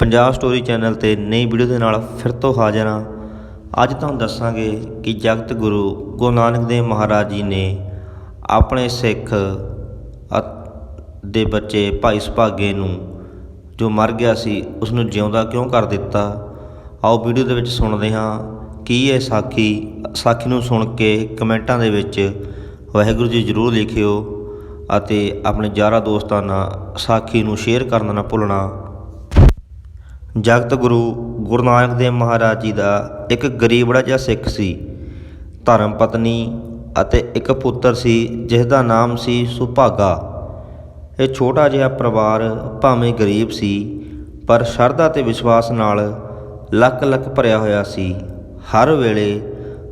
Punjab story channel ਤੇ ਨਈ video ਦੇ ਨਾਲ ਫਿਰ ਤੋਂ ਹਾਜ਼ਰ ਹਾਂ। ਅੱਜ ਤੁਹਾਨੂੰ ਦੱਸਾਂਗੇ ਕਿ ਜਗਤ ਗੁਰੂ ਗੁਰੂ ਨਾਨਕ ਦੇਵ ਮਹਾਰਾਜ ਜੀ ਨੇ ਆਪਣੇ ਸਿੱਖ ਦੇ ਬੱਚੇ ਭਾਈ ਸੁਭਾਗੇ ਨੂੰ ਜੋ ਮਰ ਗਿਆ ਸੀ ਉਸ ਨੂੰ ਜਿਉਂਦਾ ਕਿਉਂ ਕਰ ਦਿੱਤਾ? ਆਓ ਵੀਡੀਓ ਦੇ ਵਿੱਚ ਸੁਣਦੇ ਹਾਂ ਕੀ ਇਹ ਸਾਖੀ ਸਾਖੀ ਨੂੰ ਸੁਣ ਕੇ ਕਮੈਂਟਾਂ ਦੇ ਵਿੱਚ ਵਾਹਿਗੁਰੂ ਜੀ ਜ਼ਰੂਰ ਲਿਖਿਓ ਅਤੇ ਆਪਣੇ ਯਾਰਾਂ ਦੋਸਤਾਂ ਨਾਲ ਸਾਖੀ ਨੂੰ ਸ਼ੇਅਰ ਕਰਨਾ ਨਾ ਭੁੱਲਣਾ। ਜਗਤ ਗੁਰੂ ਗੁਰੂ ਨਾਨਕ ਦੇਵ ਮਹਾਰਾਜ ਜੀ ਦਾ ਇੱਕ ਗਰੀਬੜਾ ਜਿਹਾ ਸਿੱਖ ਸੀ, ਧਰਮ ਪਤਨੀ ਅਤੇ ਇੱਕ ਪੁੱਤਰ ਸੀ ਜਿਸ ਦਾ ਨਾਮ ਸੀ ਸੁਭਾਗਾ। ਇਹ ਛੋਟਾ ਜਿਹਾ ਪਰਿਵਾਰ ਭਾਵੇਂ ਗਰੀਬ ਸੀ, ਪਰ ਸ਼ਰਧਾ ਤੇ ਵਿਸ਼ਵਾਸ ਨਾਲ ਲੱਕ ਲੱਕ ਭਰਿਆ ਹੋਇਆ ਸੀ। ਹਰ ਵੇਲੇ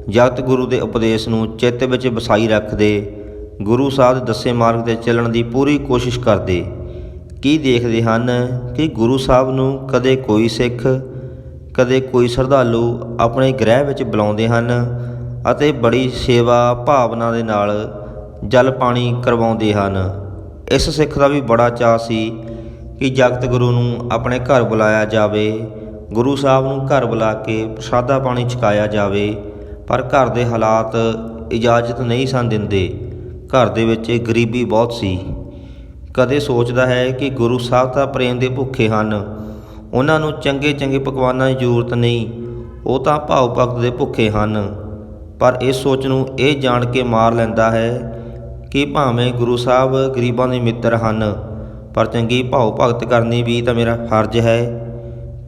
ਜਗਤ ਗੁਰੂ ਦੇ ਉਪਦੇਸ਼ ਨੂੰ ਚਿੱਤ ਵਿੱਚ ਵਸਾਈ ਰੱਖਦੇ, ਗੁਰੂ ਸਾਹਿਬ ਦੇ ਦੱਸੇ ਮਾਰਗ ਤੇ ਚੱਲਣ ਦੀ ਪੂਰੀ ਕੋਸ਼ਿਸ਼ ਕਰਦੇ। ਕੀ ਦੇਖਦੇ ਹਨ ਕਿ ਗੁਰੂ ਸਾਹਿਬ ਨੂੰ ਕਦੇ ਕੋਈ ਸਿੱਖ, ਕਦੇ ਕੋਈ ਸ਼ਰਧਾਲੂ ਆਪਣੇ ਗ੍ਰਹਿ ਵਿੱਚ ਬੁਲਾਉਂਦੇ ਹਨ ਅਤੇ ਬੜੀ ਸੇਵਾ ਭਾਵਨਾ ਦੇ ਨਾਲ ਜਲ ਪਾਣੀ ਕਰਵਾਉਂਦੇ ਹਨ। ਇਸ ਸਿੱਖ ਦਾ ਵੀ ਬੜਾ ਚਾਅ ਸੀ ਕਿ ਜਗਤ ਗੁਰੂ ਨੂੰ ਆਪਣੇ ਘਰ ਬੁਲਾਇਆ ਜਾਵੇ, ਗੁਰੂ ਸਾਹਿਬ ਨੂੰ ਘਰ ਬੁਲਾ ਕੇ ਪ੍ਰਸ਼ਾਦਾ ਪਾਣੀ ਛਕਾਇਆ ਜਾਵੇ, ਪਰ ਘਰ ਦੇ ਹਾਲਾਤ ਇਜਾਜ਼ਤ ਨਹੀਂ ਸਨ ਦਿੰਦੇ। ਘਰ ਦੇ ਵਿੱਚ ਗਰੀਬੀ ਬਹੁਤ ਸੀ। ਕਦੇ ਸੋਚਦਾ ਹੈ ਕਿ ਗੁਰੂ ਸਾਹਿਬ ਤਾਂ ਪ੍ਰੇਮ ਦੇ ਭੁੱਖੇ ਹਨ। ਉਹਨਾਂ ਨੂੰ ਚੰਗੇ ਚੰਗੇ ਪਕਵਾਨਾਂ ਦੀ ਜ਼ਰੂਰਤ ਨਹੀਂ, ਉਹ ਤਾਂ ਭਾਵ ਭਗਤ ਦੇ ਭੁੱਖੇ ਹਨ। ਪਰ ਇਸ ਸੋਚ ਨੂੰ ਇਹ ਜਾਣ ਕੇ ਮਾਰ ਲੈਂਦਾ ਹੈ ਕਿ ਭਾਵੇਂ ਗੁਰੂ ਸਾਹਿਬ ਗਰੀਬਾਂ ਦੇ ਮਿੱਤਰ ਹਨ, ਪਰ ਚੰਗੀ ਭਾਵ ਭਗਤ ਕਰਨੀ ਵੀ ਤਾਂ ਮੇਰਾ ਫਰਜ਼ ਹੈ।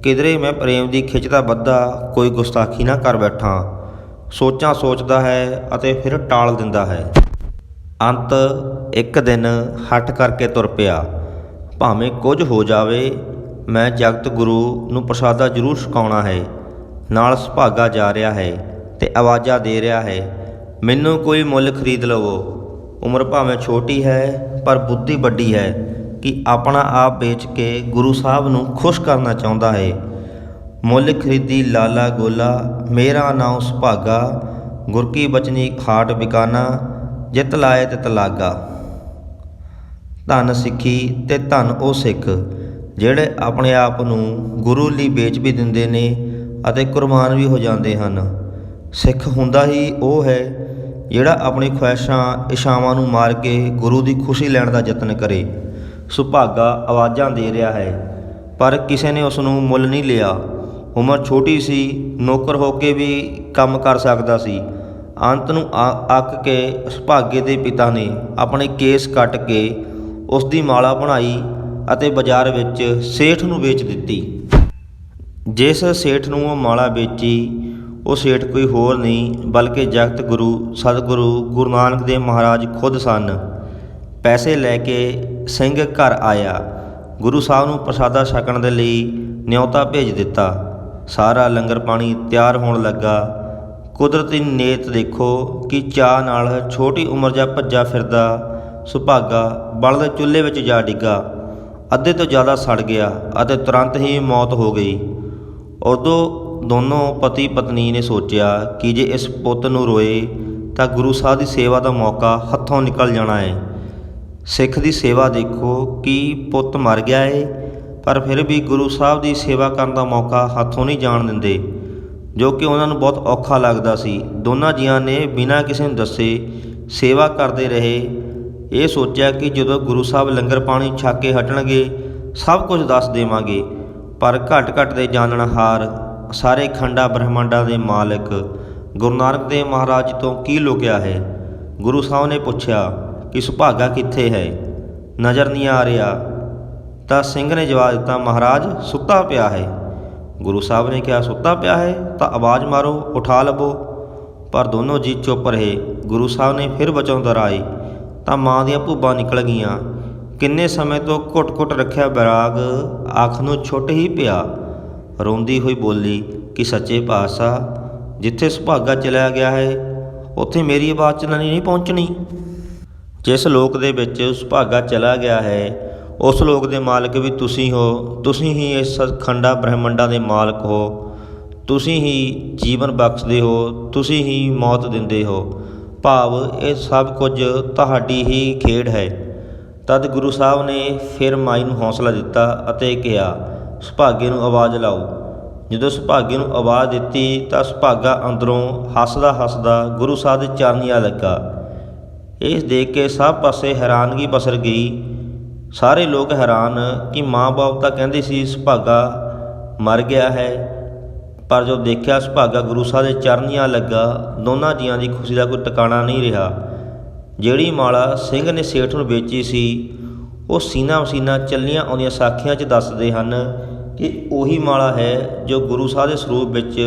ਕਿਧਰੇ ਮੈਂ ਪ੍ਰੇਮ ਦੀ ਖਿੱਚ ਦਾ ਬੱਧਾ ਕੋਈ ਗੁਸਤਾਖੀ ਨਾ ਕਰ ਬੈਠਾਂ। ਸੋਚਾਂ ਸੋਚਦਾ ਹੈ ਅਤੇ ਫਿਰ ਟਾਲ ਦਿੰਦਾ ਹੈ। ਅੰਤ ਇੱਕ ਦਿਨ ਹਟ ਕਰਕੇ ਤੁਰ ਪਿਆ। ਭਾਵੇਂ ਕੁਝ ਹੋ ਜਾਵੇ, ਮੈਂ ਜਗਤ ਗੁਰੂ ਨੂੰ ਪ੍ਰਸਾਦਾ ਜ਼ਰੂਰ ਛਕਾਉਣਾ ਹੈ। ਨਾਲ ਸੁਭਾਗਾ ਜਾ ਰਿਹਾ ਹੈ ਤੇ ਆਵਾਜ਼ਾਂ ਦੇ ਰਿਹਾ ਹੈ, ਮੈਨੂੰ ਕੋਈ ਮੁੱਲ ਖਰੀਦ ਲਵੋ। ਉਮਰ ਭਾਵੇਂ ਛੋਟੀ ਹੈ, ਪਰ ਬੁੱਧੀ ਵੱਡੀ ਹੈ ਕਿ ਆਪਣਾ ਆਪ ਵੇਚ ਕੇ ਗੁਰੂ ਸਾਹਿਬ ਨੂੰ ਖੁਸ਼ ਕਰਨਾ ਚਾਹੁੰਦਾ ਹੈ। ਮੁੱਲ ਖਰੀਦੀ ਲਾਲਾ ਗੋਲਾ, ਮੇਰਾ ਨਾਮ ਸੁਭਾਗਾ, ਗੁਰ ਕੀ ਬਚਨੀ ਖਾਟ ਬਿਕਾਨਾ ਜਿਤ ਲਾਏ ਤਿਤ ਲਾਗਾ। ਧੰਨ ਸਿੱਖੀ ਤੇ ਧੰਨ ਉਹ ਸਿੱਖ, ਜਿਹੜੇ ਆਪਣੇ ਆਪ ਨੂੰ ਗੁਰੂ ਲਈ ਵੇਚ ਵੀ ਦਿੰਦੇ ਨੇ ਅਤੇ ਕੁਰਬਾਨ ਵੀ ਹੋ ਜਾਂਦੇ ਹਨ। ਸਿੱਖ ਹੁੰਦਾ ਹੀ ਉਹ ਹੈ ਜਿਹੜਾ ਆਪਣੀ ਖੁਆਇਸ਼ਾਂ ਇਸ਼ਾਵਾਂ ਨੂੰ ਮਾਰ ਕੇ ਗੁਰੂ ਦੀ ਖੁਸ਼ੀ ਲੈਣ ਦਾ ਯਤਨ ਕਰੇ। ਸੁਭਾਗਾ ਆਵਾਜ਼ਾਂ ਦੇ ਰਿਹਾ ਹੈ, ਪਰ ਕਿਸੇ ਨੇ ਉਸ ਨੂੰ ਮੁੱਲ ਨਹੀਂ ਲਿਆ। ਉਮਰ ਛੋਟੀ ਸੀ, ਨੌਕਰ ਹੋ ਕੇ ਵੀ ਕੰਮ ਕਰ ਸਕਦਾ ਸੀ। ਅੰਤ ਨੂੰ ਆ- ਅੱਕ ਕੇ ਸੁਭਾਗੇ ਦੇ ਪਿਤਾ ਨੇ ਆਪਣੇ ਕੇਸ ਕੱਟ ਕੇ ਉਸ ਦੀ ਮਾਲਾ ਬਣਾਈ ਅਤੇ ਬਾਜ਼ਾਰ ਵਿੱਚ ਸੇਠ ਨੂੰ ਵੇਚ ਦਿੱਤੀ। ਜਿਸ ਸੇਠ ਨੂੰ ਉਹ ਮਾਲਾ ਵੇਚੀ, ਉਹ ਸੇਠ ਕੋਈ ਹੋਰ ਨਹੀਂ, ਬਲਕਿ ਜਗਤ ਗੁਰੂ, ਸਤਿਗੁਰੂ ਗੁਰੂ ਨਾਨਕ ਦੇਵ ਮਹਾਰਾਜ ਖੁਦ ਸਨ। ਪੈਸੇ ਲੈ ਕੇ ਸਿੰਘ ਘਰ ਆਇਆ। ਗੁਰੂ ਸਾਹਿਬ ਨੂੰ ਪ੍ਰਸਾਦਾ ਛਕਣ ਦੇ ਲਈ ਨਿਉਤਾ ਭੇਜ ਦਿੱਤਾ। ਸਾਰਾ ਲੰਗਰ ਪਾਣੀ ਤਿਆਰ ਹੋਣ ਲੱਗਾ। ਕੁਦਰਤੀ ਨੇਤ ਦੇਖੋ ਕਿ ਚਾਹ ਨਾਲ ਛੋਟੀ ਉਮਰ ਜਾਂ ਭੱਜਾ ਫਿਰਦਾ ਸੁਭਾਗਾ ਬਲਦੇ ਚੁੱਲ੍ਹੇ ਵਿੱਚ ਜਾ ਡਿੱਗਾ। ਅੱਧੇ ਤੋਂ ਜ਼ਿਆਦਾ ਸੜ ਗਿਆ ਅਤੇ ਤੁਰੰਤ ਹੀ ਮੌਤ ਹੋ ਗਈ। ਉਦੋਂ ਦੋਨੋਂ ਪਤੀ ਪਤਨੀ ਨੇ ਸੋਚਿਆ ਕਿ ਜੇ ਇਸ ਪੁੱਤ ਨੂੰ ਰੋਏ ਤਾਂ ਗੁਰੂ ਸਾਹਿਬ ਦੀ ਸੇਵਾ ਦਾ ਮੌਕਾ ਹੱਥੋਂ ਨਿਕਲ ਜਾਣਾ ਹੈ ਸਿੱਖ ਦੀ ਸੇਵਾ ਦੇਖੋ ਕਿ ਪੁੱਤ ਮਰ ਗਿਆ ਏ, ਪਰ ਫਿਰ ਵੀ ਗੁਰੂ ਸਾਹਿਬ ਦੀ ਸੇਵਾ ਕਰਨ ਦਾ ਮੌਕਾ ਹੱਥੋਂ ਨਹੀਂ ਜਾਣ ਦਿੰਦੇ। ਜੋ ਕਿ ਉਹਨਾਂ ਨੂੰ ਬਹੁਤ ਔਖਾ ਲੱਗਦਾ ਸੀ। ਦੋਨਾਂ ਜੀਆਂ ਨੇ ਬਿਨਾਂ ਕਿਸੇ ਨੂੰ ਦੱਸੇ ਸੇਵਾ ਕਰਦੇ ਰਹੇ। ਇਹ ਸੋਚਿਆ ਕਿ ਜਦੋਂ ਗੁਰੂ ਸਾਹਿਬ ਲੰਗਰ ਪਾਣੀ ਛੱਕ ਕੇ ਹਟਣਗੇ, ਸਭ ਕੁਝ ਦੱਸ ਦੇਵਾਂਗੇ। ਪਰ ਘਟ ਘਟ ਦੇ ਜਾਣਨਹਾਰ ਸਾਰੇ ਖੰਡਾ ਬ੍ਰਹਮੰਡਾਂ ਦੇ ਮਾਲਕ ਗੁਰੂ ਨਾਨਕ ਦੇਵ ਮਹਾਰਾਜ ਤੋਂ ਕੀ ਲੁਕਿਆ ਹੈ? ਗੁਰੂ ਸਾਹਿਬ ਨੇ ਪੁੱਛਿਆ ਕਿ ਸੁਭਾਗਾ ਕਿੱਥੇ ਹੈ? ਨਜ਼ਰ ਨਹੀਂ ਆ ਰਿਹਾ। ਤਾਂ ਸਿੰਘ ਨੇ ਜਵਾਬ ਦਿੱਤਾ, ਮਹਾਰਾਜ, ਸੁੱਤਾ ਪਿਆ ਹੈ। ਗੁਰੂ ਸਾਹਿਬ ਨੇ ਕਿਹਾ, ਸੁੱਤਾ ਪਿਆ ਹੈ, ਤਾਂ ਆਵਾਜ਼ ਮਾਰੋ, ਉਠਾ ਲਵੋ ਪਰ ਦੋਨੋਂ ਜੀ ਚੁੱਪ ਰਹੇ। ਗੁਰੂ ਸਾਹਿਬ ਨੇ ਫਿਰ ਬਚਨ ਦੁਹਰਾਏ, ਤਾਂ ਮਾਂ ਦੀਆਂ ਭੁੱਬਾਂ ਨਿਕਲ ਗਈਆਂ। ਕਿੰਨੇ ਸਮੇਂ ਤੋਂ ਘੁੱਟ-ਘੁੱਟ ਰੱਖਿਆ ਬੈਰਾਗ, ਅੱਖ ਨੂੰ ਛੁੱਟ ਹੀ ਪਿਆ। ਰੋਂਦੀ ਹੋਈ ਬੋਲੀ ਕਿ ਸੱਚੇ ਪਾਤਸ਼ਾਹ, ਜਿੱਥੇ ਸੁਭਾਗਾ ਚਲਿਆ ਗਿਆ ਹੈ, ਉੱਥੇ ਮੇਰੀ ਆਵਾਜ਼ ਚਲਾਣੀ ਨਹੀਂ ਪਹੁੰਚਣੀ। ਜਿਸ ਲੋਕ ਦੇ ਵਿੱਚ ਸੁਭਾਗਾ ਚਲਾ ਗਿਆ ਹੈ ਉਸ ਲੋਕ ਦੇ ਮਾਲਕ ਵੀ ਤੁਸੀਂ ਹੋ, ਤੁਸੀਂ ਹੀ ਇਸ ਖੰਡਾ ਬ੍ਰਹਿਮੰਡਾਂ ਦੇ ਮਾਲਕ ਹੋ, ਤੁਸੀਂ ਹੀ ਜੀਵਨ ਬਖਸ਼ਦੇ ਹੋ, ਤੁਸੀਂ ਹੀ ਮੌਤ ਦਿੰਦੇ ਹੋ। ਭਾਵ ਇਹ ਸਭ ਕੁਝ ਤੁਹਾਡੀ ਹੀ ਖੇਡ ਹੈ। ਤਦ ਗੁਰੂ ਸਾਹਿਬ ਨੇ ਫਿਰ ਮਾਈ ਨੂੰ ਹੌਸਲਾ ਦਿੱਤਾ ਅਤੇ ਕਿਹਾ, ਸੁਭਾਗੇ ਨੂੰ ਆਵਾਜ਼ ਲਾਓ। ਜਦੋਂ ਸੁਭਾਗੇ ਨੂੰ ਆਵਾਜ਼ ਦਿੱਤੀ ਤਾਂ ਸੁਭਾਗਾ ਅੰਦਰੋਂ ਹੱਸਦਾ ਹੱਸਦਾ ਗੁਰੂ ਸਾਹਿਬ ਦੇ ਚਰਨੀਆਂ ਲੱਗਾ। ਇਸ ਦੇਖ ਕੇ ਸਭ ਪਾਸੇ ਹੈਰਾਨਗੀ ਪਸਰ ਗਈ। ਸਾਰੇ ਲੋਕ ਹੈਰਾਨ ਕਿ ਮਾਂ-ਬਾਪ ਤਾਂ ਕਹਿੰਦੇ ਸੀ ਸੁਭਾਗਾ ਮਰ ਗਿਆ ਹੈ, ਪਰ ਜੋ ਦੇਖਿਆ ਸੁਭਾਗਾ ਗੁਰੂ ਸਾਹਿਬ ਦੇ ਚਰਨੀਆਂ ਲੱਗਾ, ਦੋਨਾਂ ਜੀਆਂ ਦੀ ਖੁਸ਼ੀ ਦਾ ਕੋਈ ਟਿਕਾਣਾ ਨਹੀਂ ਰਿਹਾ। ਜਿਹੜੀ ਮਾਲਾ ਸਿੰਘ ਨੇ ਸੇਠ ਨੂੰ ਵੇਚੀ ਸੀ, ਉਹ ਸੀਨਾ ਵਸੀਨਾ ਚੱਲੀਆਂ ਆਉਂਦੀਆਂ ਸਾਖੀਆਂ 'ਚ ਦੱਸਦੇ ਹਨ ਕਿ ਉਹੀ ਮਾਲਾ ਹੈ ਜੋ ਗੁਰੂ ਸਾਹਿਬ ਦੇ ਸਰੂਪ ਵਿੱਚ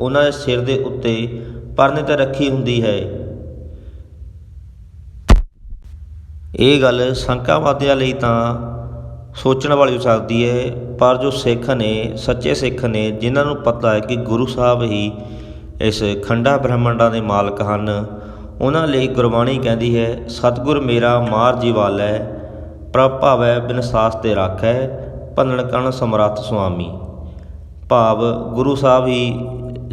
ਉਹਨਾਂ ਦੇ ਸਿਰ ਦੇ ਉੱਤੇ ਪਰਨੇ ਤੇ ਰੱਖੀ ਹੁੰਦੀ ਹੈ। ਇਹ ਗੱਲ ਸ਼ੰਕਾਵਾਦੀਆਂ ਲਈ ਤਾਂ ਸੋਚਣ ਵਾਲੀ ਹੋ ਸਕਦੀ ਹੈ, ਪਰ ਜੋ ਸਿੱਖ ਨੇ, ਸੱਚੇ ਸਿੱਖ ਨੇ, ਜਿਨ੍ਹਾਂ ਨੂੰ ਪਤਾ ਹੈ ਕਿ ਗੁਰੂ ਸਾਹਿਬ ਹੀ ਇਸ ਖੰਡਾ ਬ੍ਰਹਮੰਡਾਂ ਦੇ ਮਾਲਕ ਹਨ, ਉਹਨਾਂ ਲਈ ਗੁਰਬਾਣੀ ਕਹਿੰਦੀ ਹੈ, ਸਤਿਗੁਰ ਮੇਰਾ ਮਾਰ ਜੀਵਾਲੈ ਪ੍ਰਭ ਭਾਵੈ ਬਿਨ ਸਾਸ ਤੇ ਰਾਖੈ, ਭੰਨਣ ਕਣ ਸਮਰੱਥ ਸੁਆਮੀ। ਭਾਵ ਗੁਰੂ ਸਾਹਿਬ ਹੀ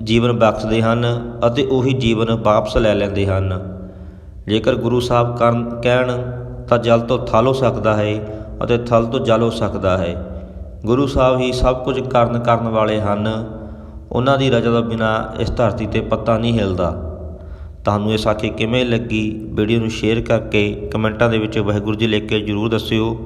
ਜੀਵਨ ਬਖਸ਼ਦੇ ਹਨ ਅਤੇ ਉਹੀ ਜੀਵਨ ਵਾਪਸ ਲੈ ਲੈਂਦੇ ਹਨ। ਜੇਕਰ ਗੁਰੂ ਸਾਹਿਬ ਕਰਨ, ਕਹਿਣ ਤਾਂ ਜਲ ਤੋਂ ਥਲ ਹੋ ਸਕਦਾ ਹੈ ਅਤੇ ਥਲ ਤੋਂ ਜਲ ਹੋ ਸਕਦਾ ਹੈ। ਗੁਰੂ ਸਾਹਿਬ ਹੀ ਸਭ ਕੁਝ ਕਰਨ ਕਰਨ ਵਾਲੇ ਹਨ। ਉਹਨਾਂ ਦੀ ਰਜ਼ਾ ਤੋਂ ਬਿਨਾ ਇਸ ਧਰਤੀ ਤੇ ਪੱਤਾ ਨਹੀਂ ਹਿਲਦਾ। ਤੁਹਾਨੂੰ ਇਹ ਸਾਖੀ ਕਿਵੇਂ ਲੱਗੀ? ਵੀਡੀਓ ਨੂੰ ਸ਼ੇਅਰ ਕਰਕੇ ਕਮੈਂਟਾਂ ਦੇ ਵਿੱਚ ਵਾਹਿਗੁਰੂ ਜੀ ਲਿਖ ਕੇ ਜਰੂਰ ਦੱਸਿਓ।